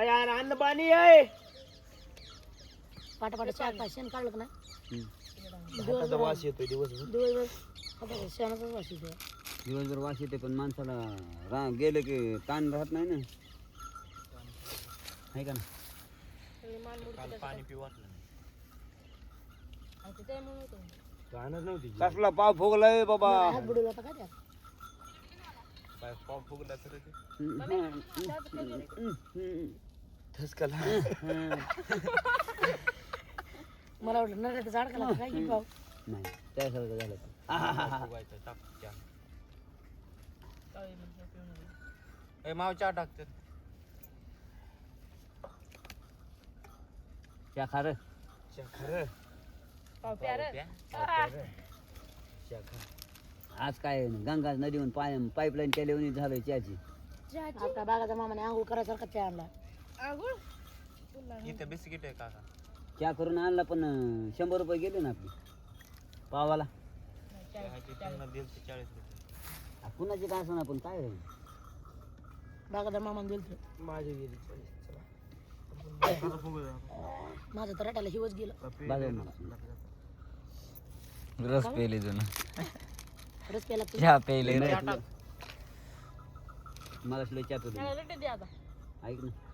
अरे यार अन्न पाणी आहे. पाटापाटा चार पाच शेण काढलं का हाताचा दिवसभर. वास येतोय दिवसभर. दिवसभर. आता शेणाचाच वास येतो दिवसभर वास येते पण माणसाला रा गेलं की ताण राहत नाही ना. आहे का ना काल पाणी पिऊ वाटलं आणि ते त्यामुळे होतं. राहणार नव्हती जी. कसला पाव फुगलाय बाबा. हात बुडवला होता काय त्यात? पाय पाव फुगला तर ते. ठसकाला मला वाटलं नरड्याचं झाड का काय की पाव नाही त्यासारखं झालं ते. ए माव चहा टाकतात त्या खारं खरं आज काय गंगा नदीहून पाय पाईपलाईन केल्यावर झालं त्याची आता बागाचा मामाने आंघोळ करायसारखा चहा आणला इथे बिस्किट आहे काका. चहा करून आणला पण अं, शंभर रुपये गेले ना आपली. पावाला. चहाची त्यांना दिल ते चाळीस रुपये. आ, कुणाची काय असणार पण काय आहे? बागाचा मामाने दिलं माझे गेली माझं तर रटायला हिवच गेलं. मला. रस पेले जुनं. रस प्यायला लागतो. चहा पेले मला चहा पितो ऐक ना.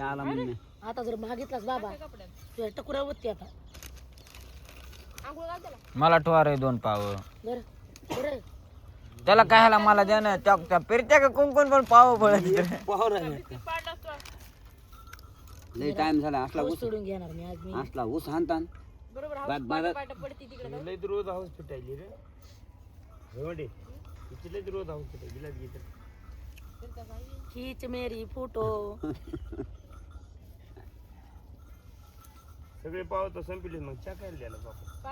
आला म्हणजे आता जर मागितलास बाबा तुझ्या टकुऱ्या होती आता. मला टोर आहे दोन पाव. बरं बरं. त्याला काय हाला मला द्या ना त्या त्या फिरत्या का कोण कोण पण पाव पडत लय टाइम झाला असला ऊस ऊस सोडून घेणार मी आज मी. असला ऊस हाणतान. बाद बादात लय रोज हाऊस पिटायली रे. हेवडे तिची लय रोज हाऊस घेत खीच मेरी फोटो. सगळे पाव तर संपले मग चहा खायला द्यायला बापा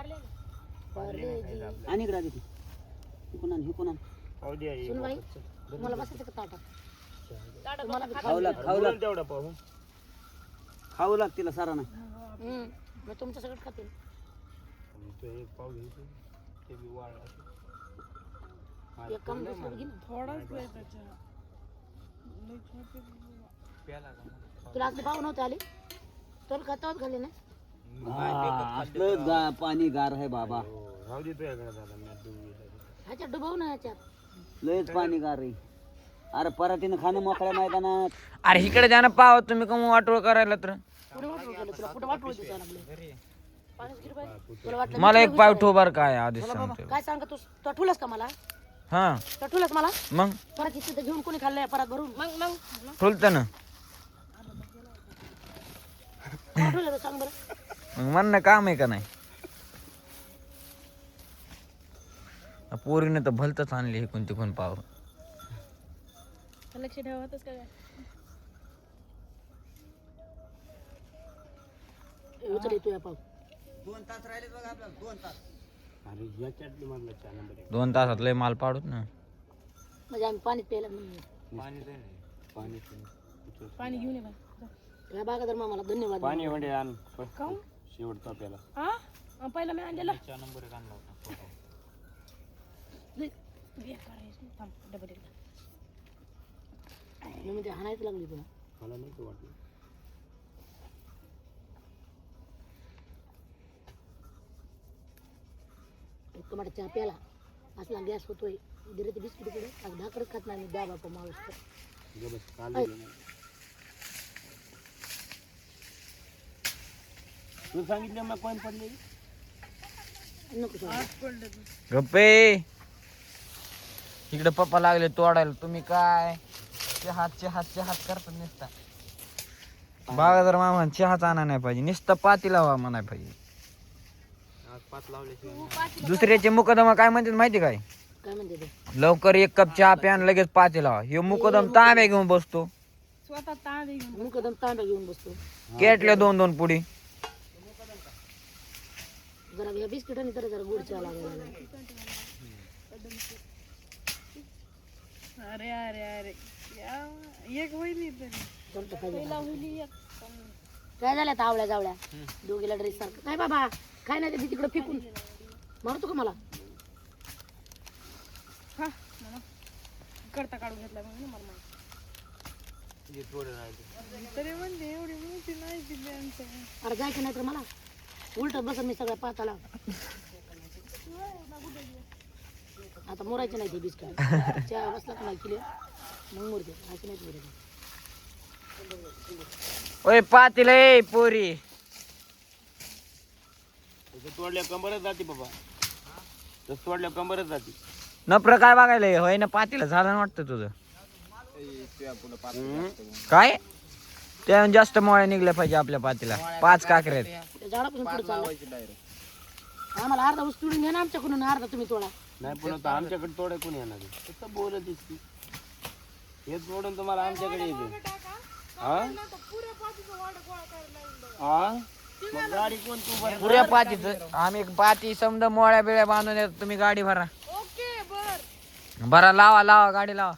आणि इकडे आधी हिकून आण हिकून आण? पाव द्या सुनबाई. तुम्हाला बसायचं का ताटात? तुम्हाला बी खाऊ लाग खाऊ लाग. बोलून तेवढा पाव हं. खाऊ लाग तिला सारा ना. हम्म. मग तुमचं सगळं खातील आणि तो एक पाव घ्यायचं ते. बी एक कम दुसरं घे ना. प्याला का मग? तुला पाव नव्हते आले? तर खातावत घाले ना हा, असलं गा पाणी गार आहे बाबा। हो, राहू दे तुझ्याकडे दादा? मी आता दूध घेतो. ह्याच्यात डुबव ना ह्याच्यात लयच पाणी गार आहे अरे पराठीनं खाणं मोकळ्या मैदानात। अरे इकडे ना पाव तुम्ही कम वाटोळ करायला तर. कुठे वाटलं केलं तुला कुठं वाटलं दिसायला लागलं पाण्यात गिर बाई. तुला वाटलं मला एक पाव. ठोबार काय आधीच सांगतो काय सांग तू तू ठुलस का मला? हा. तू ठुलस मला? मग? परत इथे घेऊन कोणी खाल्लंय परत भरून? मग मग. ठुलत ना. ठुलं सांग बरं. मग म्हणणं काम आहे का नाही? पोरीने तर भलतच आणली हे कोणते कोण पाव. लक्ष ठेवतच पाव. दोन तास राहिले बघा आपल्याला दोन तास. तासात लय माल पाडूत ना. म्हणजे आम्ही पाणी प्यायला पाणी दे ना. पाणी दे. पाणी घेऊन ये या बागादार मामाला धन्यवाद. पाणी म्हणजे आण. शेवटचा प्याला हा? पहिला मी आणलेला. चहा नंबर एक आणला होता मी म्हणजे हाणायच लागली तुला. मला नव्हतं वाटलं? चहा प्याला असला गॅस होतोय. दिले ते बिस्किट. कडे आज भाकरच खात नाही मी. द्या बापा माणूस तर. गे बस काल. दिलं नाही. तू सांगितलं मग कोण पडले. गप्पे. इकडे पप्पा लागले तोडायला. तुम्ही काय? चहात चहात चहात करतात नुसता. बागा जर मामा चहाच आणा नाही पाहिजे नुसतं पाती लावा म्हणाय पाहिजे दुसऱ्याचे मुकदमा काय म्हणतात माहिती काय? काय म्हणते ते? लवकर एक कप चहा प्या आणि लगेच पाती लावा. हे मुकदम तांब्या घेऊन बसतो. मुकदम तांब्या घेऊन बसतो. केटल्या दोन दोन पुढी. जरा या बिस्किटाने तर जरा गोड चहा लागायला चलतं काय झालं? काय झालं आता आवळ्या जावळ्या? दोघीला ड्रेस सारखं. काय बाबा काय नाही ते तिकडे फेकून. मारतो का मला? करता काढून घेतला म्हणून मला माहिती. ते थोडं नाही ते. अरे जायचं नाही तर मला. उलट बसन मी सगळ्या पाताला. आता मोरायचं नाही ते बिस्किट. चहा बसला का नाही किलो? मग मोरते. असं नाही मोरायचं ओय पातीला ए पोरी. तोडल्या कंबरच जाते बाबा. तसं तोडल्या कंबरच जाते. नप्र काय बघायला हे? होय ना पातीला झालं ना वाटतं तुझं. काय? त्या जास्त मोळ्या निघल्या पाहिजे आपल्या पातीला. पाच काकऱ्यात त्या झाडापासून पुढे चाललं. आम्हाला अर्धा ऊस तोडून घ्या ना आमच्याकडून अर्धा तुम्ही तोडा. नाही पण आता आमच्याकडे तोडाय कोणी येणार? आहे? तसं बोलत हे तोडून तुम्हाला आमच्याकडे येते. हा? हा? मग गाडी कोण तू पुऱ्या पातीच. आम्ही पाती समजा मोळ्या बिळ्या बांधून येतो तुम्ही गाडी भरा. भरा लावा लावा गाडी लावा.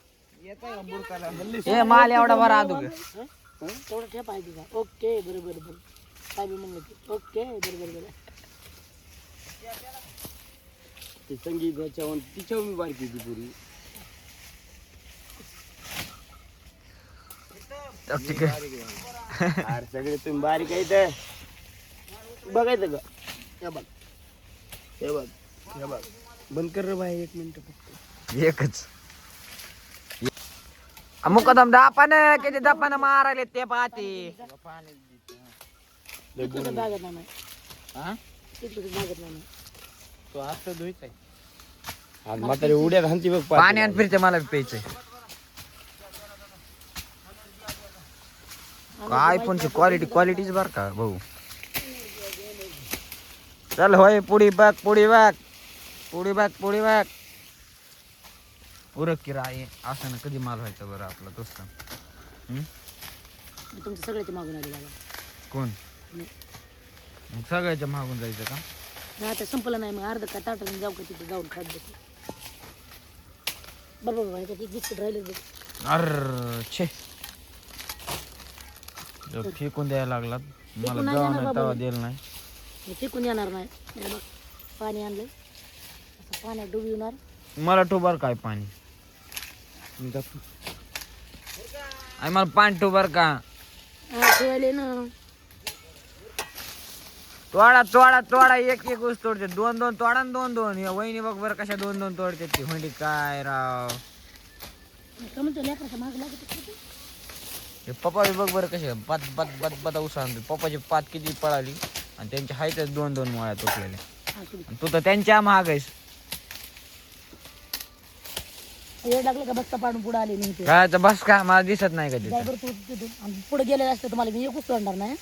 ए माल एवढा भरा आदू तेवढं ठेप आहे तिचा ओके बरं बरं बरं काय बी म्हणलं ते ओके बरं बरं बरं ते संगीत ह्याच्यावर तिच्यावर मी बारकी ती पुरी अरे सगळे तुम्ही बारीक आहे तर. बघायचं का? हे बघ. हे बघ हे बघ. बंद कर रे भाई एक मिनिट फक्त. एकच. मुकदम दापान किती दापान मारायले ते आज म्हातारी उड्या घालती बघ पाणी आणि फिरते मला बी प्यायचंय. काय फोनची क्वालिटी क्वालिटीच बर का भाऊ. चल होय पुढी बघ पुढी बघ. पुढी बघ पुढी बघ. उरक किरा आहे असं ना कधी माल व्हायचा बरं आपला दोस्त मी तुमच्या सगळ्याच्या मागून आले बाबा. कोण? मग सगळ्याच्या मागून जायचं का? नाही आता संपलं नाही मग अर्ध का ताटाने जाऊ का तिथे जाऊन खात बसू. बरं बाबा ह्याच्यात एक बिस्किट राहिले बघ. अर छे. जो फेकून द्यायला लागला मला नाही देणार बाबा. तवा दिलं नाही. हे फेकून येणार नाही. हे बघ पाणी आणलंय. असं पाण्यात डुबी येणार. मला टोबर काय पाणी? आणि मला पाणी टोबर का. हा ठेवायले ना. तोडा तोडा तोडा एक एक ऊस तोडते. दोन दोन तोडा दोन दोन. या वहिनी बघ बरं कशा दोन दोन तोडते ती. म्हणजे काय राव. का म्हणतो माग लागत? हे पप्पा बी बघ बरं कसे पात पात पात पात ऊस आणते पप्पाची पात किती पळाली. आणि त्यांच्या हायतच दोन दोन मुळ्या तुटलेल्या. आणि तू तर त्यांच्या महाग आहेस. वेळ लागलं का बस्ता पाडून पुढे आले काय तर बस का? मला दिसत नाही का तिथं? ड्रायव्हर तू तिथून पुढे गेलेलं असतं तुम्हाला मी एकच तोडणार नाही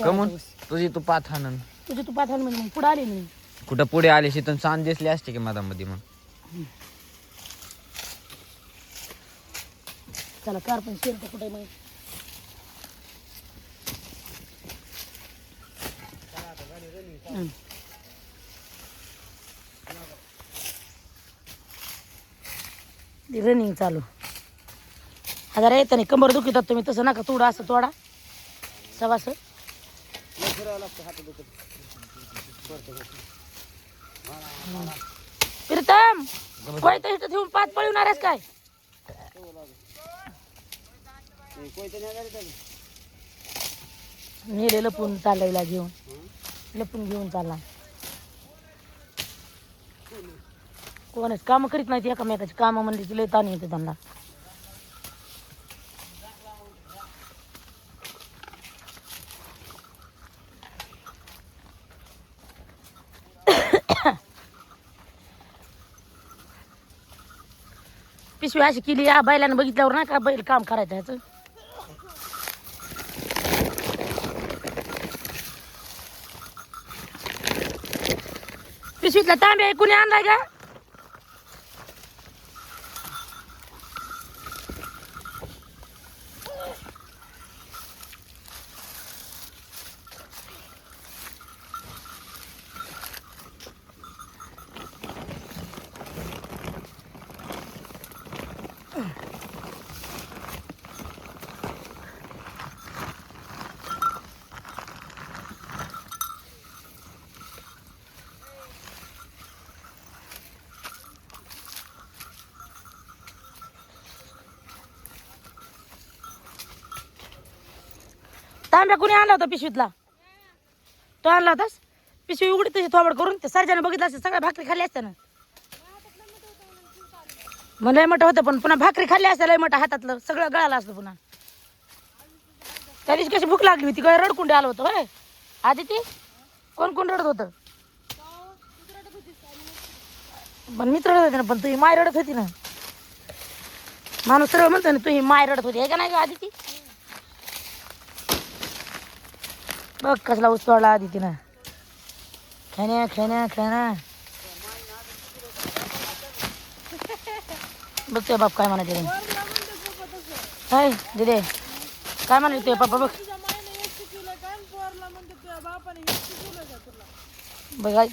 कमून. तुझी तू हाणन तुझे तू पाठवून म्हणजे मग पुढे आले नाही. कुठं पुढे आली शितून सांज दिसली असते की मधामध्ये मग. चला कार पण शेर कुठे मग? हं. ती रनिंग चालू. आता येत नाही कंबर दुखितात तुम्ही तसं नका तोडा असं तोडा. सवास प्रीतम कोयत इथं ठेवून पाच पळवणार आहेस काय? नेले लपून चालला घेऊन लपून घेऊन चालला. कोणच काम करीत नाहीत एकामेकाची काम म्हणजे लय ताण येते त्यांना. पिशवी अशी केली या बैलानं बघितल्यावर नाही का बैल काम करायचं ह्याचं? पिशवीतला तांब्या कुणी आणलाय का तांब्या कुणी आणला होता पिशवीतला? तो आणला होतास? पिशवी उघडी तशी थोबड करून ते सरजाने बघितलं असते सगळ्या भाकरी खाल्ली असत्या ना. मग लय मोठं होतं पण पुन्हा भाकरी खाल्ली असत्या लय मोठं हातातलं सगळं गळालं असतं पुन्हा. त्या दिवशी कशी भूक लागली होती काय रडकुंडे आलं होतं होय? आधी ती कोण कोण रडत होतं? पण मीच रडत होते ना पण तुझी माय रडत होती ना. माणूस सरळ म्हणतो ना तुही माय रडत होती आहे का नाही का आधी ती बघ कसला ऊस तोडला आधी तिनं. खेण्या खेण्या खेण्या बघतोय बाप काय म्हणायचे रे हाय दिदे. काय म्हणाले तुझे पप्पा बघ. बघा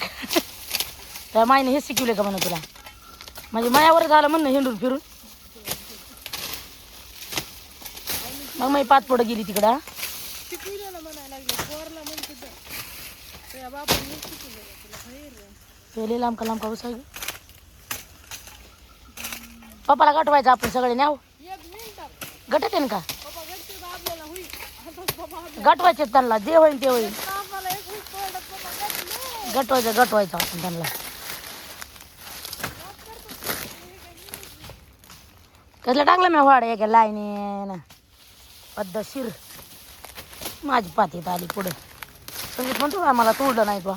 त्या माईने हेच शिकवले का म्हणून तुला? म्हणजे मायावर झालं म्हणणं हिंडून फिरून. मग मी पाच पोटं गेली तिकडं. हा. लांबका लांबका लांब का लांब का पप्पाला गटवायचं आपण सगळे न्याव. गटत आहे का? गटवायचे त्यांना जे होईल ते होईल. गटवायचं गटवायचं आपण त्यांना. कसला टाकलं मी वाड एका पद्धत पद्धतशीर माझी पातीत आली पुढे. संगीत म्हणतो का मला तोडलं नाही बा